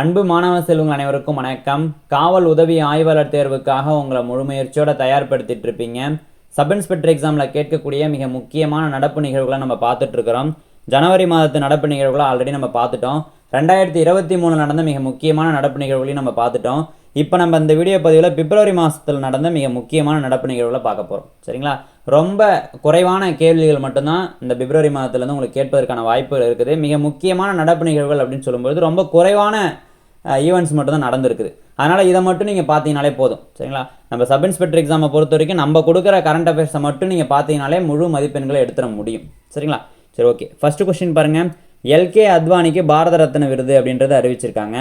அன்பு மாணவ செல்வங்கள் அனைவருக்கும் வணக்கம். காவல் உதவி ஆய்வாளர் தேர்வுக்காக உங்களை முழுமுயற்சியோட தயார்படுத்திட்டு இருப்பீங்க. சப் இன்ஸ்பெக்டர் எக்ஸாமில் கேட்கக்கூடிய மிக முக்கியமான நடப்பு நிகழ்வுகளை நம்ம பார்த்துட்டு இருக்கிறோம். ஜனவரி மாதத்து நடப்பு நிகழ்வுகளை ஆல்ரெடி நம்ம பார்த்துட்டோம். ரெண்டாயிரத்தி இருபத்தி மூணு நடந்த மிக முக்கியமான நடப்பு நிகழ்வுகளையும் நம்ம பார்த்துட்டோம். இப்போ நம்ம இந்த வீடியோ பதிவில் பிப்ரவரி மாதத்தில் நடந்த மிக முக்கியமான நடப்பு நிகழ்வுகளை பார்க்க போகிறோம் சரிங்களா? ரொம்ப குறைவான கேள்விகள் மட்டும்தான் இந்த பிப்ரவரி மாதத்துலேருந்து உங்களுக்கு கேட்பதற்கான வாய்ப்புகள் இருக்குது. மிக முக்கியமான நடப்பு நிகழ்வுகள் அப்படின்னு சொல்லும்போது ரொம்ப குறைவான ஈவெண்ட்ஸ் மட்டும் தான் நடந்திருக்குது. அதனால் இதை மட்டும் நீங்கள் பார்த்தீங்கனாலே போதும். சரிங்களா? நம்ம சப் இன்ஸ்பெக்டர் எக்ஸாமை பொறுத்த வரைக்கும் நம்ம கொடுக்குற கரண்ட் அஃபேர்ஸை மட்டும் நீங்கள் பார்த்தீங்கனாலே முழு மதிப்பெண்களை எடுத்துட முடியும். சரிங்களா? சரி ஓகே ஃபஸ்ட்டு கொஸ்டின் பாருங்கள் எல்கே அத்வானிக்கு பாரத ரத்ன விருது அப்படின்றத அறிவிச்சிருக்காங்க.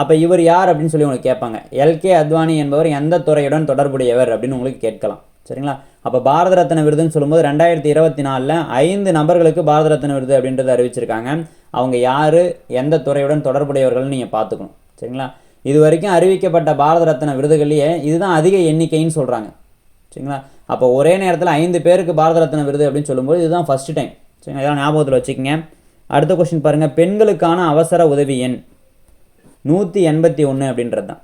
அப்போ இவர் யார் அப்படின்னு சொல்லி உங்களுக்கு கேட்பாங்க. எல்கே அத்வானி என்பவர் எந்த துறையுடன் தொடர்புடையவர் அப்படின்னு உங்களுக்கு கேட்கலாம். சரிங்களா? அப்போ பாரத ரத்ன விருதுன்னு சொல்லும்போது ரெண்டாயிரத்தி இருபத்தி நாலில் ஐந்து நபர்களுக்கு பாரத ரத்ன விருது அப்படின்றத அறிவிச்சிருக்காங்க. அவங்க யார் எந்த துறையுடன் தொடர்புடையவர்கள்னு நீங்கள் பார்த்துக்கணும். சரிங்களா? இது வரைக்கும் அறிவிக்கப்பட்ட பாரத ரத்ன விருதுகள்லேயே இதுதான் அதிக எண்ணிக்கைன்னு சொல்கிறாங்க சரிங்களா? அப்போ ஒரே நேரத்தில் ஐந்து பேருக்கு பாரத ரத்ன விருது அப்படின்னு சொல்லும்போது இதுதான் ஃபஸ்ட்டு டைம் சரிங்களா? இதெல்லாம் ஞாபகத்தில் வச்சுக்கோங்க. அடுத்த கொஸ்டின் பாருங்கள் பெண்களுக்கான அவசர உதவி எண் நூற்றி எண்பத்தி ஒன்று அப்படின்றது தான்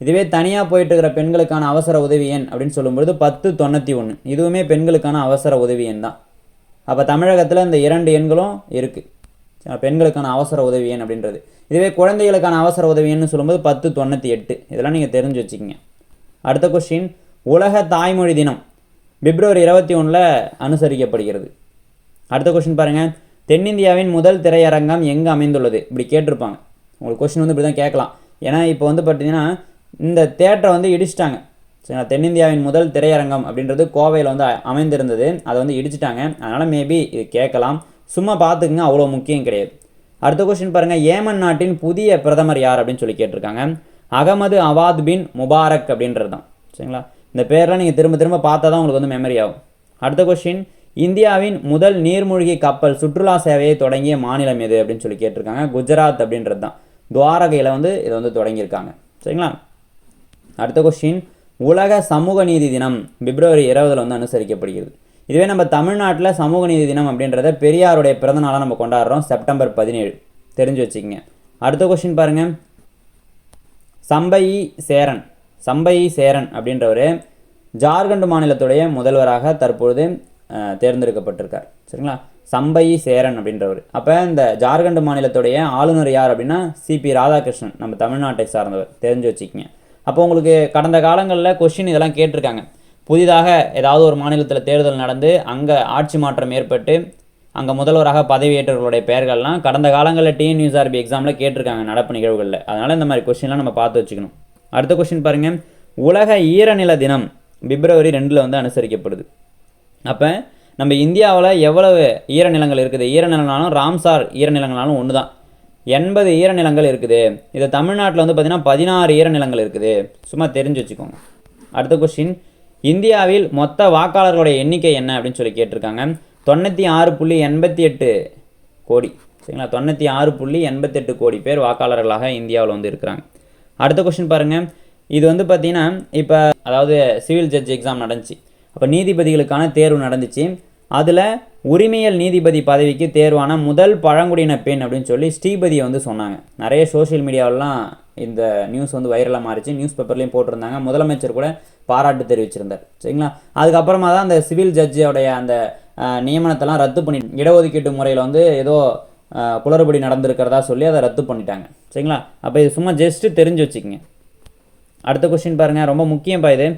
இதுவே தனியாக போயிட்டு இருக்கிற பெண்களுக்கான அவசர உதவி எண் அப்படின்னு சொல்லும்பொழுது பத்து தொண்ணூற்றி ஒன்று இதுவுமே பெண்களுக்கான அவசர உதவி எண் தான் அப்போ தமிழகத்தில் இந்த இரண்டு எண்களும் இருக்குது பெண்களுக்கான அவசர உதவி எண் அப்படின்றது. இதுவே குழந்தைகளுக்கான அவசர உதவி எண்ணு சொல்லும்போது பத்து தொண்ணூற்றி எட்டு. இதெல்லாம் நீங்கள் தெரிஞ்சு வச்சுக்கிங்க. அடுத்த கொஸ்டின் உலக தாய்மொழி தினம் பிப்ரவரி இருபத்தி ஒன்றில் அனுசரிக்கப்படுகிறது. அடுத்த கொஸ்டின் பாருங்கள் தென்னிந்தியாவின் முதல் திரையரங்கம் எங்கே அமைந்துள்ளது? இப்படி கேட்டிருப்பாங்க. உங்களுக்கு கொஸ்டின் வந்து இப்படி தான் கேட்கலாம். ஏன்னா இப்போ வந்து பார்த்தீங்கன்னா இந்த தேட்டரை வந்து இடிச்சிட்டாங்க. சரிங்களா? தென்னிந்தியாவின் முதல் திரையரங்கம் அப்படின்றது கோவையில் வந்து அமைந்திருந்தது. அதை வந்து இடிச்சிட்டாங்க. அதனால் மேபி இது கேட்கலாம். சும்மா பார்த்துக்குங்க அவ்வளோ முக்கியம் கிடையாது. அடுத்த கொஸ்டின் பாருங்கள் ஏமன் நாட்டின் புதிய பிரதமர் யார் அப்படின்னு சொல்லி கேட்டிருக்காங்க. அகமது அவாத் பின் முபாரக் அப்படின்றது தான் சரிங்களா? இந்த பேரெலாம் நீங்கள் திரும்ப திரும்ப பார்த்தா தான் உங்களுக்கு வந்து மெமரி ஆகும். அடுத்த கொஸ்டின் இந்தியாவின் முதல் நீர்மூழ்கி கப்பல் சுற்றுலா சேவையை தொடங்கிய மாநிலம் எது அப்படின்னு சொல்லி கேட்டிருக்காங்க. குஜராத் அப்படின்றது தான் துவாரகையில் வந்து இதை வந்து தொடங்கியிருக்காங்க. சரிங்களா? அடுத்த கொஸ்டின் உலக சமூக நீதி தினம் பிப்ரவரி இருபதுல வந்து அனுசரிக்கப்படுகிறது. இதுவே நம்ம தமிழ்நாட்டில் சமூக நீதி தினம் அப்படின்றத பெரியாருடைய பிறந்தநாளாக நம்ம கொண்டாடுறோம் செப்டம்பர் பதினேழு. தெரிஞ்சு வச்சுக்கோங்க. அடுத்த கொஸ்டின் பாருங்கள் சம்பயி சேரன் சம்பயி சேரன் அப்படின்றவர் ஜார்க்கண்ட் மாநிலத்துடைய முதல்வராக தற்பொழுது தேர்ந்தெடுக்கப்பட்டிருக்கார். சரிங்களா? சம்பயி சேரன் அப்படின்றவர். அப்போ இந்த ஜார்க்கண்ட் மாநிலத்துடைய ஆளுநர் யார் அப்படின்னா சிபி ராதாகிருஷ்ணன் நம்ம தமிழ்நாட்டை சார்ந்தவர். தெரிஞ்சு வச்சுக்கோங்க. அப்போ உங்களுக்கு கடந்த காலங்களில் கொஷின் இதெல்லாம் கேட்டிருக்காங்க. புதிதாக ஏதாவது ஒரு மாநிலத்தில் தேர்தல் நடந்து அங்கே ஆட்சி மாற்றம் ஏற்பட்டு அங்கே முதல்வராக பதவியேற்றவர்களுடைய பெயர்கள்லாம் கடந்த காலங்களில் டிஎன்யூஆர்பி எக்ஸாமில் கேட்டிருக்காங்க நடப்பு நிகழ்வுகளில். அதனால் இந்த மாதிரி கொஸ்டின்லாம் நம்ம பார்த்து வச்சுக்கணும். அடுத்த கொஸ்டின் பாருங்கள் உலக ஈரநில தினம் பிப்ரவரி ரெண்டில் வந்து அனுசரிக்கப்படுது. அப்போ நம்ம இந்தியாவில் எவ்வளவு ஈரநிலங்கள் இருக்குது? ஈரநிலங்களாலும் ராம்சார் ஈரநிலங்களாலும் ஒன்று தான் எண்பது ஈரநிலங்கள் இருக்குது. இது தமிழ்நாட்டில் வந்து பார்த்திங்கன்னா பதினாறு ஈரநிலங்கள் இருக்குது. சும்மா தெரிஞ்சு வச்சுக்கோங்க. அடுத்த கொஸ்டின் இந்தியாவில் மொத்த வாக்காளர்களுடைய எண்ணிக்கை என்ன அப்படின்னு சொல்லி கேட்டிருக்காங்க. தொண்ணூற்றி ஆறு புள்ளி எண்பத்தி எட்டு கோடி. சரிங்களா? தொண்ணூற்றி ஆறு புள்ளி எண்பத்தெட்டு கோடி பேர் வாக்காளர்களாக இந்தியாவில் வந்து இருக்கிறாங்க. அடுத்த கொஸ்டின் பாருங்கள் இது வந்து பார்த்திங்கன்னா இப்போ அதாவது சிவில் ஜட்ஜ் எக்ஸாம் நடந்துச்சு. அப்போ நீதிபதிகளுக்கான தேர்வு நடந்துச்சு. அதில் உரிமையல் நீதிபதி பதவிக்கு தேர்வான முதல் பழங்குடியின பெண் அப்படின்னு சொல்லி ஸ்ரீபதியை வந்து சொன்னாங்க. நிறைய சோஷியல் மீடியாவிலாம் இந்த நியூஸ் வந்து வைரலாக மாறிச்சு. நியூஸ் பேப்பர்லேயும் போட்டிருந்தாங்க. முதலமைச்சர் கூட பாராட்டு தெரிவிச்சிருந்தார். சரிங்களா? அதுக்கப்புறமா தான் அந்த சிவில் ஜட்ஜோடைய அந்த நியமனத்தெல்லாம் ரத்து பண்ணி இடஒதுக்கீட்டு முறையில் வந்து ஏதோ குளறுபடி நடந்திருக்கிறதா சொல்லி அதை ரத்து பண்ணிட்டாங்க. சரிங்களா? அப்போ இது சும்மா ஜஸ்ட்டு தெரிஞ்சு வச்சுக்கங்க. அடுத்த கொஸ்டின் பாருங்கள் ரொம்ப முக்கியம் இது.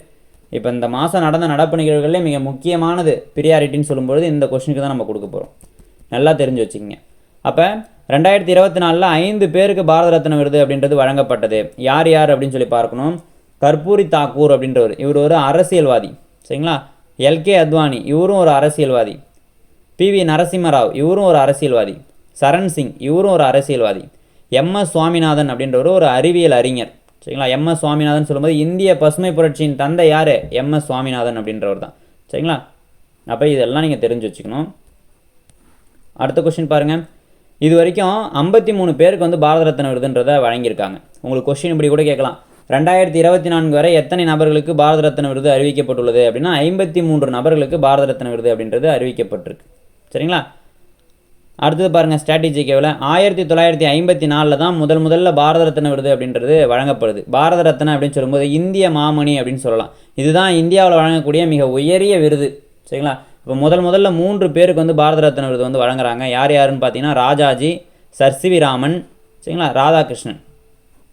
இப்போ இந்த மாதம் நடந்த நடப்பு நிகழ்வுகளில் மிக முக்கியமானது பிரியாரிட்டின்னு சொல்லும்பொழுது இந்த கொஸ்டினுக்கு தான் நம்ம கொடுக்க போகிறோம் நல்லா தெரிஞ்சு வச்சுக்கோங்க. அப்போ ரெண்டாயிரத்தி இருபத்தி நாலில் ஐந்து பேருக்கு பாரத ரத்ன விருது அப்படின்றது வழங்கப்பட்டது. யார் யார் அப்படின்னு சொல்லி பார்க்கணும். கர்பூரி தாக்கூர் அப்படின்றவர். இவர் ஒரு அரசியல்வாதி. சரிங்களா? L K Advani. இவரும் ஒரு அரசியல்வாதி. P V Narasimha Rao. இவரும் ஒரு அரசியல்வாதி. சரண் சிங். இவரும் ஒரு அரசியல்வாதி. எம்எஸ் சுவாமிநாதன் அப்படின்றவர் ஒரு அறிவியல் அறிஞர். சரிங்களா? எம்எஸ் சுவாமிநாதன் சொல்லும்போது இந்திய பசுமை புரட்சியின் தந்தை யார்? எம்எஸ் சுவாமிநாதன் அப்படின்றவர் தான். சரிங்களா? அப்போ இதெல்லாம் நீங்கள் தெரிஞ்சு வச்சுக்கணும். அடுத்த கொஸ்டின் பாருங்கள் இது வரைக்கும் ஐம்பத்தி மூணு பேருக்கு வந்து பாரத ரத்ன விருதுன்றதை வழங்கியிருக்காங்க. உங்களுக்கு கொஸ்டின் இப்படி கூட கேட்கலாம். ரெண்டாயிரத்தி இருபத்தி நான்கு வரை எத்தனை நபர்களுக்கு பாரத ரத்ன விருது அறிவிக்கப்பட்டுள்ளது அப்படின்னா ஐம்பத்தி மூன்று நபர்களுக்கு பாரத ரத்ன விருது அப்படின்றது அறிவிக்கப்பட்டிருக்கு. சரிங்களா? அடுத்தது பாருங்கள் ஸ்ட்ராட்டஜிக்கவில் ஆயிரத்தி தொள்ளாயிரத்தி ஐம்பத்தி நாலில் தான் முதல் முதல்ல பாரத ரத்ன விருது அப்படின்றது வழங்கப்படுது. பாரத ரத்னா அப்படின்னு சொல்லும்போது இந்திய மாமணி அப்படின்னு சொல்லலாம். இதுதான் இந்தியாவில் வழங்கக்கூடிய மிக உயரிய விருது. சரிங்களா? இப்போ முதல் முதல்ல மூன்று பேருக்கு வந்து பாரத ரத்ன விருது வந்து வழங்குறாங்க. யார் யாருன்னு பார்த்தீங்கன்னா ராஜாஜி சர் ராமன் சரிங்களா? ராதாகிருஷ்ணன்.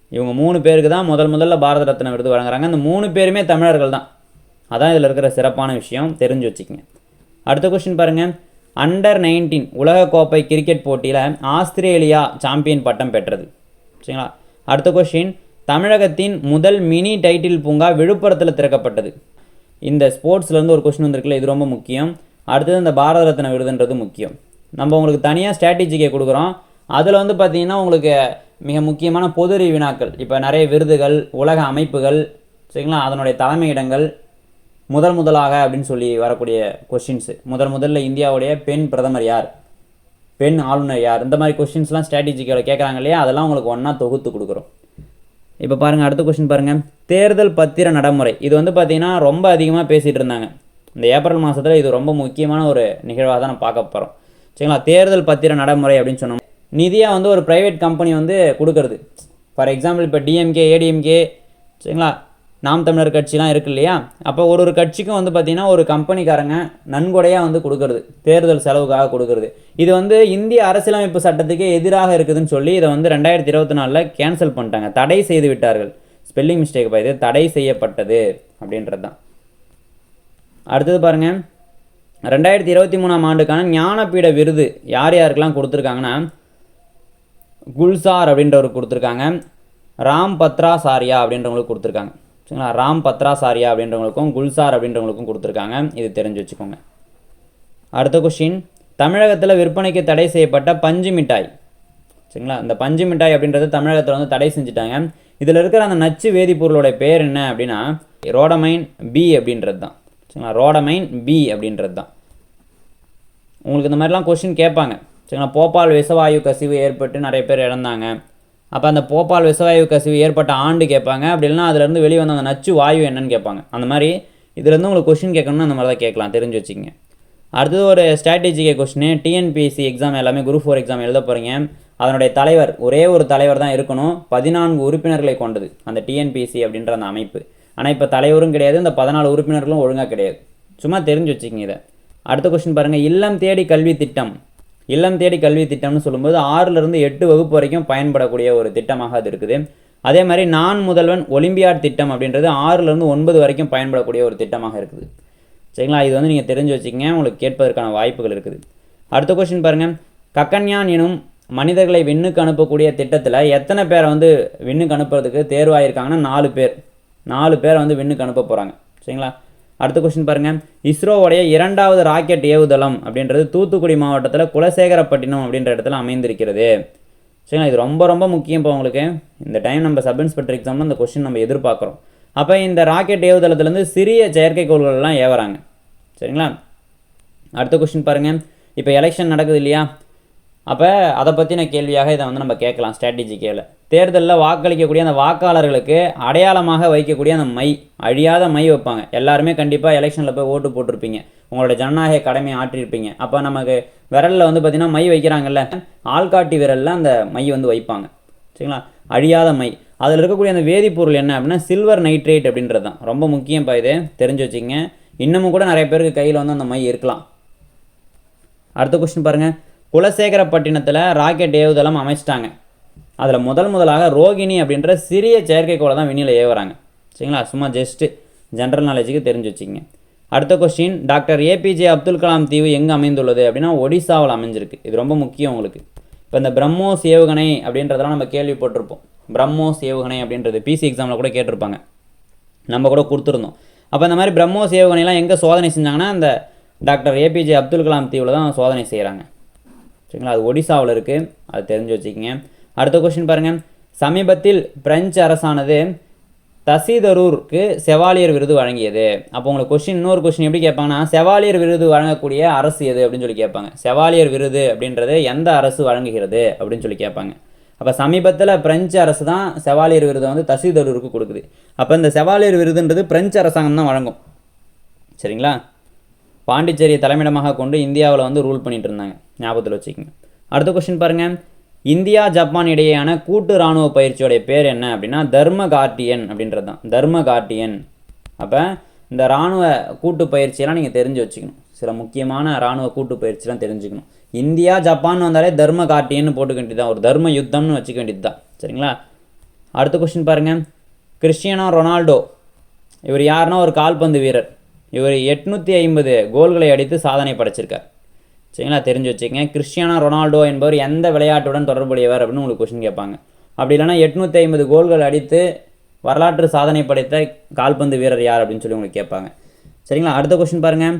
இவங்க மூணு பேருக்கு தான் முதல் முதல்ல பாரத ரத்ன விருது வழங்குறாங்க. அந்த மூணு பேருமே தமிழர்கள் தான் அதான் இதில் இருக்கிற சிறப்பான விஷயம். தெரிஞ்சு வச்சுக்கோங்க. அடுத்த கொஸ்டின் பாருங்கள் அண்டர் நைன்டீன் உலகக்கோப்பை கிரிக்கெட் போட்டியில் ஆஸ்திரேலியா சாம்பியன் பட்டம் பெற்றது. சரிங்களா? அடுத்த கொஷின் தமிழகத்தின் முதல் மினி டைட்டில் பூங்கா விழுப்புரத்தில் திறக்கப்பட்டது. இந்த ஸ்போர்ட்ஸ்லேருந்து ஒரு கொஷின் வந்திருக்குல்ல இது ரொம்ப முக்கியம். அடுத்தது இந்த பாரத ரத்ன விருதுன்றது முக்கியம். நம்ம உங்களுக்கு தனியாக ஸ்ட்ராட்டஜிக்கை கொடுக்குறோம். அதில் வந்து பார்த்தீங்கன்னா உங்களுக்கு மிக முக்கியமான பொது அறிவு வினாக்கள். இப்போ நிறைய விருதுகள் உலக அமைப்புகள் சரிங்களா? அதனுடைய தலைமையிடங்கள் முதல் முதலாக அப்படின்னு சொல்லி வரக்கூடிய கொஷின்ஸு முதல் முதல்ல இந்தியாவுடைய பெண் பிரதமர் யார்? பெண் ஆளுநர் யார்? இந்த மாதிரி கொஷின்ஸ்லாம் ஸ்ட்ராட்டஜிக்கில் கேட்குறாங்க இல்லையா? அதெல்லாம் உங்களுக்கு ஒன்றா தொகுத்து கொடுக்குறோம். இப்போ பாருங்கள் அடுத்த கொஷின் பாருங்கள் தேர்தல் பத்திர நடைமுறை. இது வந்து பார்த்திங்கன்னா ரொம்ப அதிகமாக பேசிகிட்டு இருந்தாங்க. இந்த ஏப்ரல் மாதத்தில் இது ரொம்ப முக்கியமான ஒரு நிகழ்வாக தான் நம்ம பார்க்க போகிறோம் சரிங்களா? தேர்தல் பத்திர நடைமுறை அப்படின்னு சொன்னோம். நிதியாக வந்து ஒரு ப்ரைவேட் கம்பெனி வந்து கொடுக்கறது. ஃபார் எக்ஸாம்பிள் இப்போ டிஎம்கே ஏடிஎம்கே சரிங்களா? நாம் தமிழர் கட்சிலாம் இருக்கு இல்லையா? அப்போ ஒரு ஒரு கட்சிக்கும் வந்து பார்த்திங்கன்னா ஒரு கம்பெனிக்காரங்க நன்கொடையாக வந்து கொடுக்கறது தேர்தல் செலவுக்காக கொடுக்கறது. இது வந்து இந்திய அரசியலமைப்பு சட்டத்துக்கே எதிராக இருக்குதுன்னு சொல்லி இதை வந்து ரெண்டாயிரத்தி இருபத்தி நாலில் கேன்சல் பண்ணிட்டாங்க. தடை செய்து விட்டார்கள். ஸ்பெல்லிங் மிஸ்டேக் பா இது? தடை செய்யப்பட்டது அப்படின்றது தான் அடுத்தது பாருங்க. ரெண்டாயிரத்தி இருபத்தி மூணாம் ஆண்டுக்கான ஞானபீட விருது யார் யாருக்கெல்லாம் கொடுத்துருக்காங்கன்னா குல்சார் அப்படின்றவருக்கு கொடுத்துருக்காங்க. ராம் பத்ராசாரியா அப்படின்றவங்களுக்கு கொடுத்துருக்காங்க. சரிங்களா ராம் பத்ராசாரியா அப்படின்றவங்களுக்கும் குல்சார் அப்படின்றவங்களுக்கும் கொடுத்துருக்காங்க. இது தெரிஞ்சு வச்சுக்கோங்க. அடுத்த கொஷின் தமிழகத்தில் விற்பனைக்கு தடை செய்யப்பட்ட பஞ்சு மிட்டாய். சரிங்களா? இந்த பஞ்சு மிட்டாய் அப்படின்றது தமிழகத்தில் வந்து தடை செஞ்சுட்டாங்க. இதில் இருக்கிற அந்த நச்சு வேதிப்பொருளோட பேர் என்ன அப்படின்னா ரோடமைன் பி அப்படின்றது தான். சரிங்களா? ரோடமைன் பி அப்படின்றது தான். உங்களுக்கு இந்த மாதிரிலாம் கொஷின் கேட்பாங்க. சரிங்களா? போபால் விஷவாயு கசிவு ஏற்பட்டு நிறைய பேர் இறந்தாங்க. அப்போ அந்த போபால் விசவாயு கசிவு ஏற்பட்ட ஆண்டு கேட்பாங்க. அப்படி இல்லைனா அதுலேருந்து வெளியே வந்த அந்த நச்சு வாயு என்னன்னு கேட்பாங்க. அந்த மாதிரி இதுலேருந்து உங்களுக்கு கொஷின் கேட்கணும்னு அந்த மாதிரி தான் கேட்கலாம். தெரிஞ்சு வச்சுக்கோங்க. அடுத்தது ஒரு ஸ்ட்ராட்டஜிக்கே கொஷினு டிஎன்பிஎஸ்சி எக்ஸாம் எல்லாமே குரூப் ஃபோர் எக்ஸாம் எழுத போகிறீங்க அதனுடைய தலைவர் ஒரே ஒரு தலைவர் தான் இருக்கணும். பதினான்கு உறுப்பினர்களை கொண்டது அந்த டிஎன்பிஎஸ்சி அப்படின்ற அந்த அமைப்பு. ஆனால் இப்போ தலைவரும் கிடையாது. இந்த பதினாலு உறுப்பினர்களும் ஒழுங்காக கிடையாது. சும்மா தெரிஞ்சு வச்சுக்கோங்க இதை. அடுத்த கொஸ்டின் பாருங்கள் இல்லம் தேடி கல்வி திட்டம். இல்லம் தேடி கல்வி திட்டம்னு சொல்லும்போது ஆறுலேருந்து எட்டு வகுப்பு வரைக்கும் பயன்படக்கூடிய ஒரு திட்டமாக அது இருக்குது. அதே மாதிரி நான் முதல்வன் ஒலிம்பியாட் திட்டம் அப்படின்றது ஆறுலேருந்து ஒன்பது வரைக்கும் பயன்படக்கூடிய ஒரு திட்டமாக இருக்குது. சரிங்களா? இது வந்து நீங்கள் தெரிஞ்சு வச்சுக்கங்க உங்களுக்கு கேட்பதற்கான வாய்ப்புகள் இருக்குது. அடுத்த கொஸ்டின் பாருங்கள் கக்கன்யான் எனும் மனிதர்களை விண்ணுக்கு அனுப்பக்கூடிய திட்டத்தில் எத்தனை பேரை வந்து விண்ணுக்கு அனுப்புறதுக்கு தேர்வாயிருக்காங்கன்னா நாலு பேர். நாலு பேரை வந்து விண்ணுக்கு அனுப்ப போகிறாங்க சரிங்களா? அடுத்த கொஸ்டின் பாருங்கள் இஸ்ரோவுடைய இரண்டாவது ராக்கெட் ஏவுதளம் அப்படின்றது தூத்துக்குடி மாவட்டத்தில் குலசேகரப்பட்டினம் அப்படின்ற இடத்துல அமைந்திருக்கிறது. சரிங்களா? இது ரொம்ப ரொம்ப முக்கியம் இப்போ உங்களுக்கு. இந்த டைம் நம்ம சப் இன்ஸ்பெக்டர் எக்ஸாமில் இந்த கொஸ்டின் நம்ம எதிர்பார்க்குறோம். அப்போ இந்த ராக்கெட் ஏவுதளத்துலேருந்து சிறிய செயற்கைக்கோள்கள்லாம் ஏவுறாங்க. சரிங்களா? அடுத்த கொஸ்டின் பாருங்கள் இப்போ எலெக்ஷன் நடக்குது இல்லையா? அப்போ அதை பற்றின கேள்வியாக இதை வந்து நம்ம கேட்கலாம் ஸ்ட்ராட்டஜி கேள்வி தேர்தலில் வாக்களிக்கக்கூடிய அந்த வாக்காளர்களுக்கு அடையாளமாக வைக்கக்கூடிய அந்த மை அழியாத மை வைப்பாங்க. எல்லாருமே கண்டிப்பாக எலெக்ஷனில் போய் ஓட்டு போட்டிருப்பீங்க. உங்களோட ஜனநாயக கடமையை ஆற்றிருப்பீங்க அப்போ நமக்கு விரலில் வந்து பார்த்திங்கன்னா மை வைக்கிறாங்கல்ல ஆள்காட்டி விரலில் அந்த மை வந்து வைப்பாங்க. சரிங்களா? அழியாத மை. அதில் இருக்கக்கூடிய அந்த வேதிப்பொருள் என்ன அப்படின்னா சில்வர் நைட்ரேட் அப்படின்றது தான் ரொம்ப முக்கியம்ப்பா இது. தெரிஞ்சு வச்சுங்க இன்னமும் கூட நிறைய பேருக்கு கையில் வந்து அந்த மை இருக்கலாம். அடுத்த கொஸ்டின் பாருங்கள் குலசேகரப்பட்டினத்தில் ராக்கெட் ஏவுதளம் அமைச்சிட்டாங்க. அதில் முதல் முதலாக ரோகிணி அப்படின்ற சிறிய செயற்கைக்கோளை தான் விண்ணில் ஏவுறாங்க. சரிங்களா? சும்மா ஜஸ்ட்டு ஜென்ரல் நாலேஜுக்கு தெரிஞ்சு வச்சுக்கங்க. அடுத்த question doctor APJ Abdul Kalam தீவு எங்கே அமைந்துள்ளது அப்படின்னா ஒடிசாவில் அமைஞ்சிருக்கு. இது ரொம்ப முக்கியம் உங்களுக்கு. இப்போ இந்த பிரம்மோஸ் ஏவுகணை அப்படின்றதெல்லாம் நம்ம கேள்விப்பட்டிருப்போம். பிரம்மோஸ் ஏவுகணை அப்படின்றது பிசி எக்ஸாமில் கூட கேட்டிருப்பாங்க. நம்ம கூட கொடுத்துருந்தோம். அப்போ இந்த மாதிரி பிரம்மோஸ் ஏவுகணைலாம் எங்கே சோதனை செஞ்சாங்கன்னா இந்த டாக்டர் ஏபிஜே அப்துல் கலாம் தீவில் தான் சோதனை செய்கிறாங்க சரிங்களா? அது ஒடிசாவில் இருக்குது அது தெரிஞ்சு வச்சுக்கோங்க. அடுத்த கொஸ்டின் பாருங்கள் சமீபத்தில் பிரெஞ்சு அரசானது தசிதரூருக்கு செவாலியர் விருது வழங்கியது. அப்போ உங்களுக்கு கொஸ்டின் இன்னொரு கொஸ்டின் எப்படி கேட்பாங்கன்னா செவாலியர் விருது வழங்கக்கூடிய அரசு எது அப்படின்னு சொல்லி கேட்பாங்க. செவாலியர் விருது அப்படின்றது எந்த அரசு வழங்குகிறது அப்படின்னு சொல்லி கேட்பாங்க. அப்போ சமீபத்தில் பிரெஞ்சு அரசு தான் செவாலியர் விருதை வந்து தசிதரூருக்கு கொடுக்குது. அப்போ இந்த செவாலியர் விருதுன்றது பிரெஞ்சு அரசாங்கம் தான் வழங்கும். சரிங்களா? பாண்டிச்சேரியை தலைமையிடமாக கொண்டு இந்தியாவில் வந்து ரூல் பண்ணிட்டு இருந்தாங்க ஞாபகத்தில் வச்சுக்கோங்க. அடுத்த கொஸ்டின் பாருங்கள் இந்தியா ஜப்பான் இடையேயான கூட்டு இராணுவ பயிற்சியோடைய பேர் என்ன அப்படின்னா தர்ம கார்டியன் அப்படின்றது தான். தர்ம கார்டியன் அப்போ இந்த இராணுவ கூட்டு பயிற்சியெல்லாம் நீங்கள் தெரிஞ்சு வச்சுக்கணும். சில முக்கியமான இராணுவ கூட்டு பயிற்சிலாம் தெரிஞ்சுக்கணும். இந்தியா ஜப்பான் வந்தாலே தர்ம கார்டியன்னு போட்டுக்க வேண்டியது தான் ஒரு தர்ம யுத்தம்னு வச்சுக்க வேண்டியது தான் சரிங்களா? அடுத்த கொஸ்டின் பாருங்கள் கிறிஸ்டியனோ ரொனால்டோ. இவர் யாருன்னா ஒரு கால்பந்து வீரர். இவர் எட்நூற்றி ஐம்பது கோல்களை அடித்து சாதனை படைச்சிருக்கார். சரிங்களா? தெரிஞ்சு வச்சுக்கங்க. கிறிஸ்டியானா ரொனால்டோ என்பவர் எந்த விளையாட்டுடன் தொடர்புடையவர் அப்படின்னு உங்களுக்கு கொஸ்டின் கேட்பாங்க. அப்படி இல்லைன்னா எட்நூற்றி ஐம்பது கோல்கள் அடித்து வரலாற்று சாதனை படைத்த கால்பந்து வீரர் யார் அப்படின்னு சொல்லி உங்களுக்கு கேட்பாங்க. சரிங்களா? அடுத்த கொஸ்டின் பாருங்கள்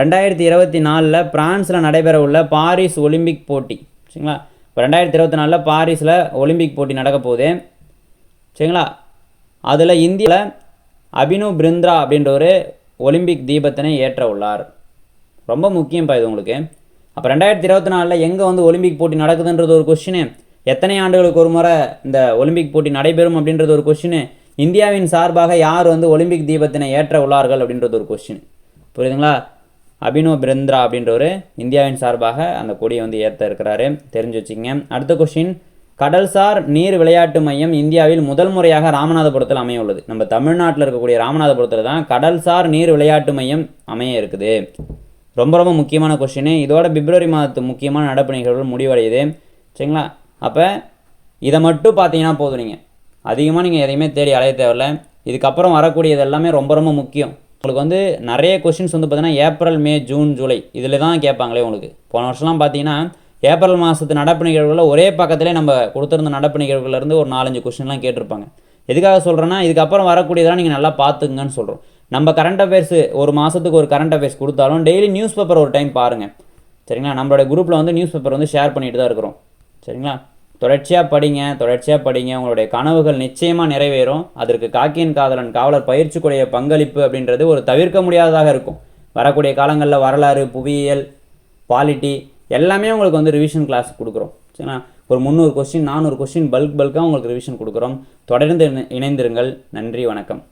ரெண்டாயிரத்தி இருபத்தி நாலில் பிரான்ஸில் நடைபெற உள்ள பாரிஸ் ஒலிம்பிக் போட்டி. சரிங்களா? இப்போ ரெண்டாயிரத்தி இருபத்தி நாலில் பாரிஸில் ஒலிம்பிக் போட்டி நடக்க போகுது. சரிங்களா? அதில் இந்தியாவில் அபினு பிருந்த்ரா அப்படின்ற ஒரு ஒலிம்பிக் தீபத்தினை ஏற்ற உள்ளார் ரொம்ப முக்கியம்ப்பா இது உங்களுக்கு. அப்போ ரெண்டாயிரத்தி இருபத்தி நாலில் எங்கே வந்து ஒலிம்பிக் போட்டி நடக்குதுன்றது ஒரு கொஷினு எத்தனை ஆண்டுகளுக்கு ஒரு முறை இந்த ஒலிம்பிக் போட்டி நடைபெறும் அப்படின்றது ஒரு கொஷினு இந்தியாவின் சார்பாக யார் வந்து ஒலிம்பிக் தீபத்தினை ஏற்ற உள்ளார்கள் அப்படின்றது ஒரு கொஷின் புரியுதுங்களா? அபினோ பிருந்திரா அப்படின்றவர் இந்தியாவின் சார்பாக அந்த கொடியை வந்து ஏற்ற இருக்கிறாரு. தெரிஞ்சு வச்சுக்கங்க. அடுத்த கொஷின் கடல்சார் நீர் விளையாட்டு மையம் இந்தியாவில் முதல் முறையாக ராமநாதபுரத்தில் அமைய உள்ளது நம்ம தமிழ்நாட்டில் இருக்கக்கூடிய ராமநாதபுரத்தில் தான் கடல்சார் நீர் விளையாட்டு மையம் அமைய இருக்குது. ரொம்ப ரொம்ப முக்கியமான கொஷின் இதோட பிப்ரவரி மாதத்து முக்கியமான நடப்பு நிகழ்வுகள் முடிவடையுது. சரிங்களா? அப்போ இதை மட்டும் பார்த்தீங்கன்னா போதும் நீங்கள் அதிகமாக நீங்கள் எதையுமே தேடி அலைய தேவையில்ல. இதுக்கப்புறம் வரக்கூடியது எல்லாமே ரொம்ப ரொம்ப முக்கியம். உங்களுக்கு வந்து நிறைய கொஷின்ஸ் வந்து பார்த்தீங்கன்னா ஏப்ரல் மே ஜூன் ஜூலை இதில் தான் கேட்பாங்களே உங்களுக்கு. போன வருஷம்லாம் பார்த்தீங்கன்னா ஏப்ரல் மாதத்து நடப்பு நிகழ்வுகளில் ஒரே பக்கத்திலே நம்ம கொடுத்துருந்த நடப்பு நிகழ்வுகளிலேருந்து ஒரு நாலஞ்சு கொஷின்லாம் கேட்டிருப்பாங்க. எதுக்காக சொல்கிறேன்னா இதுக்கப்புறம் வரக்கூடியதெல்லாம் நீங்கள் நல்லா பார்த்துக்குங்கன்னு சொல்கிறோம் நம்ம கரண்ட் அஃபேர்ஸ் ஒரு மாதத்துக்கு ஒரு கரண்ட் அஃபேர்ஸ் கொடுத்தாலும் டெய்லி நியூஸ் பேப்பர் ஒரு டைம் பாருங்கள் சரிங்களா? நம்மளோட குரூப்பில் வந்து நியூஸ் பேப்பர் வந்து ஷேர் பண்ணிட்டு தான் இருக்கிறோம். சரிங்களா? தொடர்ச்சியாக படிங்க தொடர்ச்சியாக படிங்க. உங்களுடைய கனவுகள் நிச்சயமாக நிறைவேறும். அதற்கு காக்கியின் காதலன் காவலர் பயிற்சிக்குடைய பங்களிப்பு அப்படின்றது ஒரு தவிர்க்க முடியாததாக இருக்கும். வரக்கூடிய காலங்களில் வரலாறு புவியியல் பாலிட்டி எல்லாமே உங்களுக்கு வந்து ரிவிஷன் கிளாஸ் கொடுக்குறோம். சரிங்களா? ஒரு முந்நூறு கொஸ்டின் நானூறு கொஸ்டின் பல்க் பல்காக உங்களுக்கு ரிவிஷன் கொடுக்குறோம். தொடர்ந்து இணைந்திருங்கள். நன்றி வணக்கம்.